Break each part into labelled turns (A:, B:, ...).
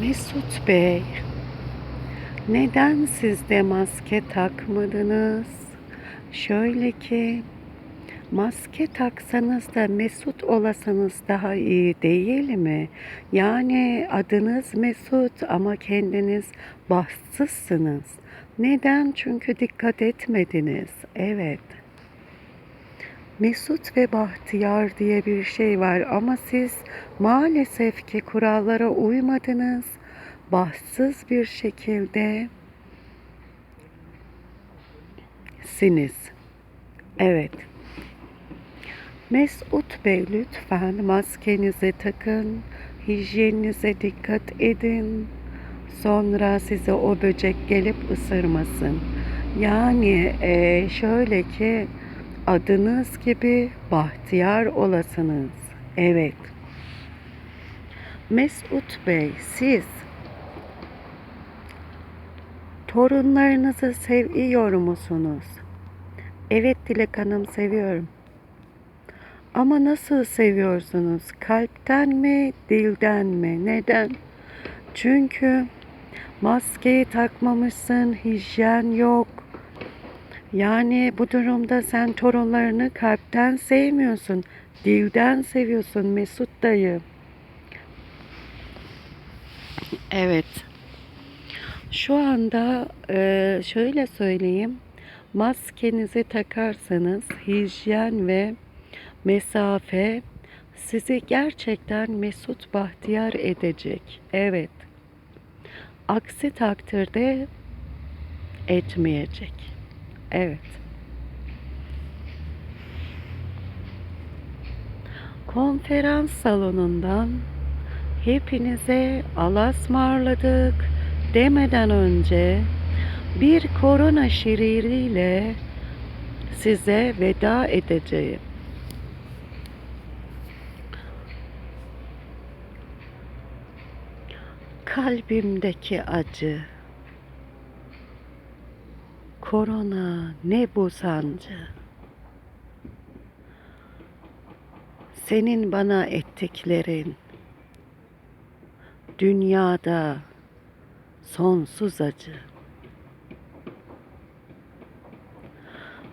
A: Mesut Bey, neden siz de maske takmadınız? Şöyle ki, maske taksanız da Mesut olasanız daha iyi değil mi? Yani adınız Mesut ama kendiniz bahtsızsınız. Neden? Çünkü dikkat etmediniz. Evet. Mesut ve Bahtiyar diye bir şey var ama siz maalesef ki kurallara uymadınız. Bahtsız bir şekilde siniz. Evet. Mesut Bey lütfen maskenizi takın, hijyeninize dikkat edin. Sonra size o böcek gelip ısırmasın. Yani eee, şöyle ki adınız gibi bahtiyar olasınız. Evet. Mesut Bey siz torunlarınızı seviyor musunuz? Evet Dilek Hanım seviyorum. Ama nasıl seviyorsunuz? Kalpten mi, dilden mi? Neden? Çünkü maskeyi takmamışsın, hijyen yok. Yani bu durumda sen torunlarını kalpten sevmiyorsun, dilden seviyorsun Mesut dayı. Evet. Şu anda e, şöyle söyleyeyim. Maskenizi takarsanız hijyen ve mesafe sizi gerçekten mesut bahtiyar edecek. Evet. Aksi takdirde etmeyecek. Evet. Konferans salonundan hepinize alasmarladık demeden önce bir korona şiririyle size veda edeceğim. Kalbimdeki acı, korona ne bu sancı? Senin bana ettiklerin dünyada sonsuz acı.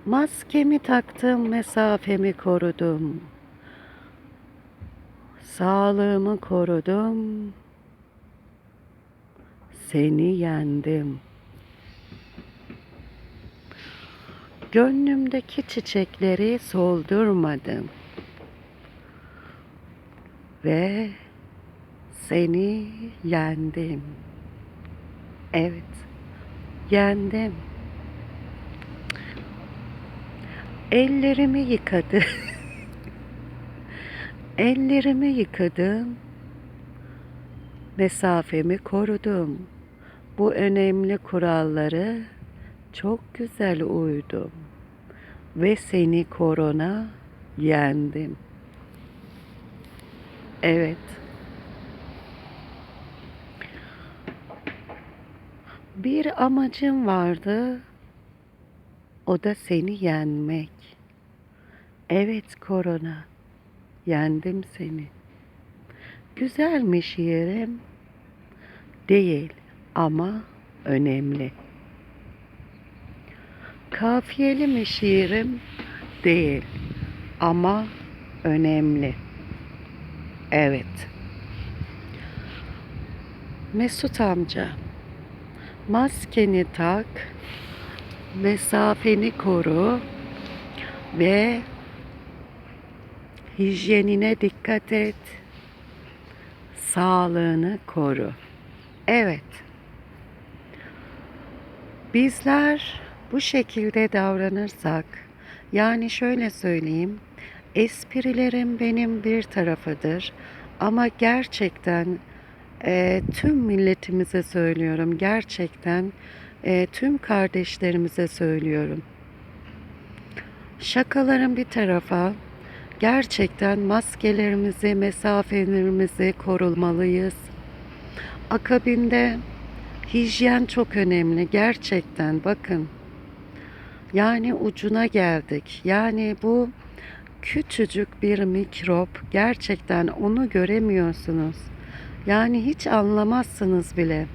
A: Maskemi taktım, mesafemi korudum. Sağlığımı korudum. Seni yendim. Gönlümdeki çiçekleri soldurmadım. Ve seni yendim. Evet, yendim. Ellerimi yıkadı. Ellerimi yıkadım. Mesafemi korudum. Bu önemli kuralları çok güzel uydum. Ve seni korona yendim. Evet. Bir amacım vardı. O da seni yenmek. Evet korona. Yendim seni. Güzelmiş yerim. Değil ama önemli. Kafiyeli mi şiirim? Değil ama önemli. Evet. Mesut amca, maskeni tak, mesafeni koru ve hijyenine dikkat et. Sağlığını koru. Evet. Bizler bu şekilde davranırsak, yani şöyle söyleyeyim, esprilerim benim bir tarafıdır ama gerçekten e, tüm milletimize söylüyorum, gerçekten e, tüm kardeşlerimize söylüyorum. Şakaların bir tarafa, gerçekten maskelerimizi, mesafelerimizi korulmalıyız. Akabinde hijyen çok önemli gerçekten bakın. Yani ucuna geldik. Yani bu küçücük bir mikrop gerçekten onu göremiyorsunuz. Yani hiç anlamazsınız bile.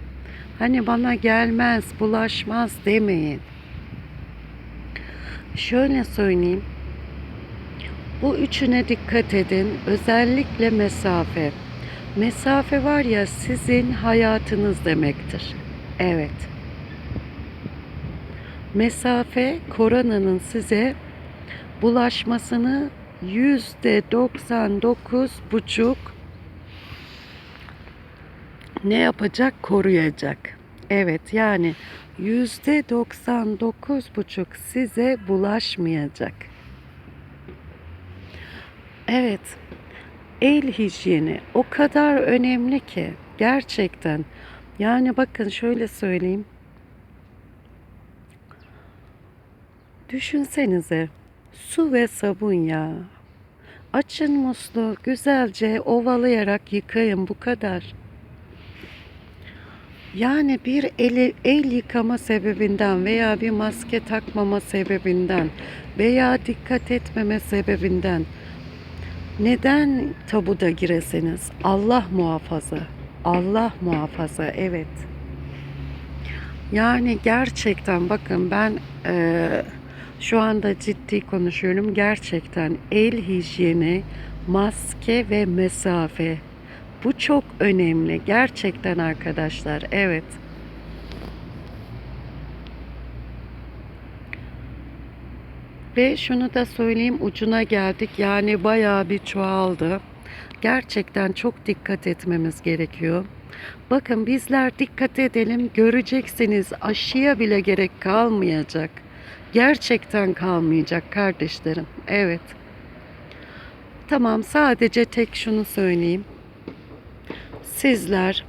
A: Hani bana gelmez, bulaşmaz demeyin. Şöyle söyleyeyim. Bu üçüne dikkat edin. Özellikle mesafe. Mesafe var ya sizin hayatınız demektir. Evet. Mesafe koronanın size bulaşmasını yüzde 99 buçuk ne yapacak? Koruyacak. Evet yani yüzde 99 buçuk size bulaşmayacak. Evet. El hijyeni o kadar önemli ki gerçekten. Yani bakın şöyle söyleyeyim. Düşünsenize su ve sabun ya. Açın musluğu güzelce ovalayarak yıkayın bu kadar. Yani bir eli, el yıkama sebebinden veya bir maske takmama sebebinden veya dikkat etmeme sebebinden neden tabuda gireseniz Allah muhafaza. Allah muhafaza evet. Yani gerçekten bakın ben eee, şu anda ciddi konuşuyorum. Gerçekten el hijyeni, maske ve mesafe. Bu çok önemli. Gerçekten arkadaşlar. Evet. Ve şunu da söyleyeyim ucuna geldik. Yani bayağı bir çoğaldı. Gerçekten çok dikkat etmemiz gerekiyor. Bakın bizler dikkat edelim göreceksiniz aşıya bile gerek kalmayacak. Gerçekten kalmayacak kardeşlerim. Evet. Tamam sadece tek şunu söyleyeyim. Sizler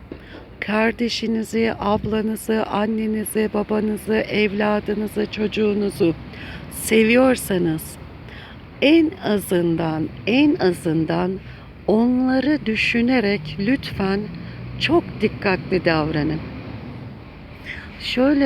A: kardeşinizi, ablanızı, annenizi, babanızı, evladınızı, çocuğunuzu seviyorsanız en azından en azından onları düşünerek lütfen çok dikkatli davranın. Şöyle